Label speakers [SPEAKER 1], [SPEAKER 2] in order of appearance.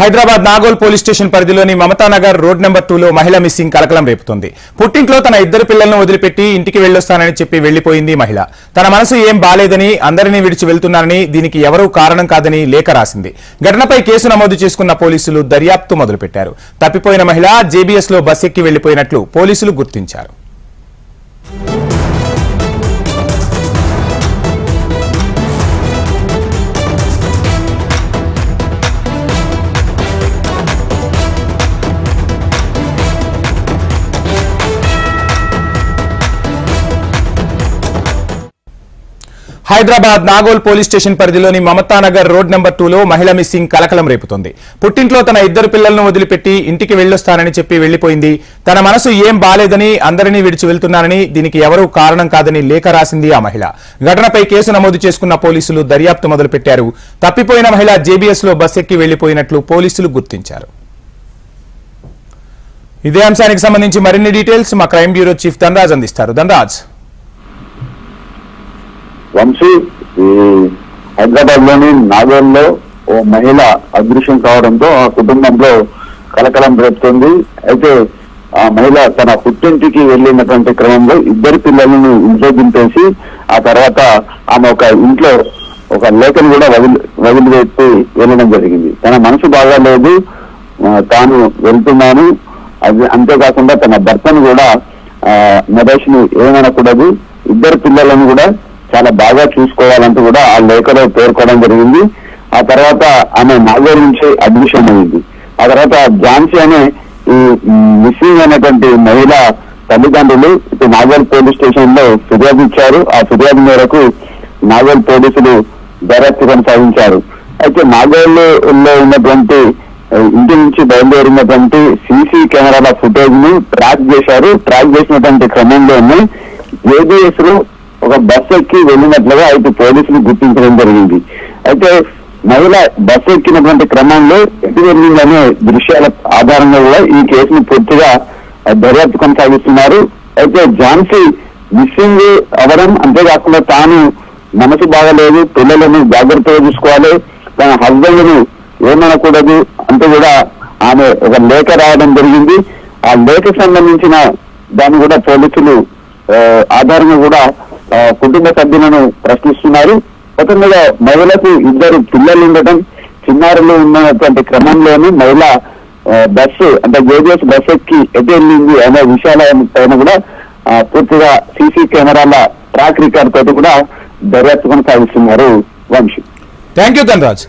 [SPEAKER 1] Hyderabad Nagole police station పరిధిలోని మమతానగర్ road number టూలో మహిళ మిస్సింగ్ కలకలం రేపుతోంది. పుట్టింట్లో తన ఇద్దరు పిల్లలను వదిలిపెట్టి ఇంటికి వెళ్ళొస్తానని చెప్పి వెళ్ళిపోయింది మహిళ. తన మనసు ఏం బాలేదని అందరినీ విడిచి వెళ్తున్నానని దీనికి ఎవరూ కారణం కాదని లేఖ రాసింది. ఘటనపై కేసు నమోదు చేసుకున్న పోలీసులు దర్యాప్తు మొదలుపెట్టారు. తప్పిపోయిన మహిళ జేబీఎస్లో బస్ ఎక్కి వెళ్ళిపోయినట్లు పోలీసులు గుర్తించారు. హైదరాబాద్ నాగోల్ పోలీస్ స్టేషన్ పరిధిలోని మమతానగర్ రోడ్ నెంబర్ టూలో మహిళ మిస్సింగ్ కలకలం రేపుతోంది. పుట్టింట్లో తన ఇద్దరు పిల్లలను వదిలిపెట్టి ఇంటికి వెళ్ళొస్తానని చెప్పి వెళ్ళిపోయింది తన మనసు ఏం బాలేదని అందరినీ విడిచి వెళ్తున్నానని దీనికి ఎవరూ కారణం కాదని లేఖ రాసింది ఆ మహిళ. ఘటనపై కేసు నమోదు చేసుకున్న పోలీసులు దర్యాప్తు మొదలుపెట్టారు. తప్పిపోయిన మహిళ జేబీఎస్లో బస్ ఎక్కి వెళ్ళిపోయినట్లు పోలీసులు గుర్తించారు. ఇదే అంశానికి సంబంధించి మరిన్ని డీటెయిల్స్ మా క్రైమ్ బ్యూరో చీఫ్ ధనరాజ్ అందిస్తారు. ధనరాజ్.
[SPEAKER 2] వంశీ ఈ హైదరాబాద్లోని నాగోల్లో ఓ మహిళ అదృశ్యం కావడంతో ఆ కుటుంబంలో కలకలం రేపుతుంది. అయితే ఆ మహిళ తన పుట్టింటికి వెళ్ళినటువంటి క్రమంలో ఇద్దరు పిల్లలను ఇంట్లో దింపేసి ఆ తర్వాత ఆమె ఒక ఇంట్లో ఒక లేఖను కూడా వదిలి వదిలిపెట్టి వెళ్ళడం జరిగింది. తన మనసు బాగాలేదు తాను వెళ్తున్నాను. అది అంతేకాకుండా తన భర్తను కూడా ఆ, ఏమనకూడదు. ఇద్దరు పిల్లలను కూడా చాలా బాగా చూసుకోవాలంటూ కూడా ఆ లేఖలో పేర్కోవడం జరిగింది. ఆ తర్వాత ఆమె నాగోర్ నుంచి అడ్మిషన్ అయింది. ఆ తర్వాత ఝాన్సీ అనే ఈ మిస్సింగ్ అనేటువంటి మహిళ తల్లిదండ్రులు ఇప్పుడు నాగోల్ పోలీస్ స్టేషన్లో ఫిర్యాదు ఇచ్చారు. ఆ ఫిర్యాదు మేరకు నాగోల్ పోలీసులు దర్యాప్తు కొనసాగించారు. అయితే నాగోల్లో ఉన్నటువంటి ఇంటి నుంచి బయలుదేరినటువంటి సీసీ కెమెరాల ఫుటేజ్ని ట్రాక్ చేశారు. ట్రాక్ చేసినటువంటి క్రమంలోనే ఏబిఎస్లో ఒక బస్ ఎక్కి వెళ్ళినట్లుగా అయితే పోలీసులు గుర్తించడం జరిగింది. అయితే మహిళ బస్ ఎక్కినటువంటి క్రమంలో ఎటు అనే దృశ్యాల ఆధారంగా కూడా ఈ కేసును పూర్తిగా దర్యాప్తు కొనసాగిస్తున్నారు. అయితే ఝాన్సీ మిస్సింగ్ అవడం అంతేకాకుండా తాను మనసు బాగలేదు పిల్లలను జాగ్రత్తగా చూసుకోవాలి తన హస్బెండ్ను ఏమనకూడదు అంటూ కూడా ఆమె ఒక లేఖ రాయడం జరిగింది. ఆ లేఖ సంబంధించిన దాన్ని కూడా పోలీసులు ఆధారంగా కూడా కుటుంబ సభ్యులను ప్రశ్నిస్తున్నారు. మొత్తంగా మహిళకు ఇద్దరు పిల్లలు ఉండటం చిన్నారులు ఉన్నటువంటి క్రమంలోనే మహిళ బస్సు అంటే జేజేఎస్ బస్ ఎక్కి ఎటు వెళ్ళింది అనే విషయాల పైన కూడా పూర్తిగా సీసీ కెమెరాల ట్రాక్ రికార్డ్ తోటి కూడా దర్యాప్తు కొనసాగిస్తున్నారు వంశీ.
[SPEAKER 1] Thank you Dhanraj.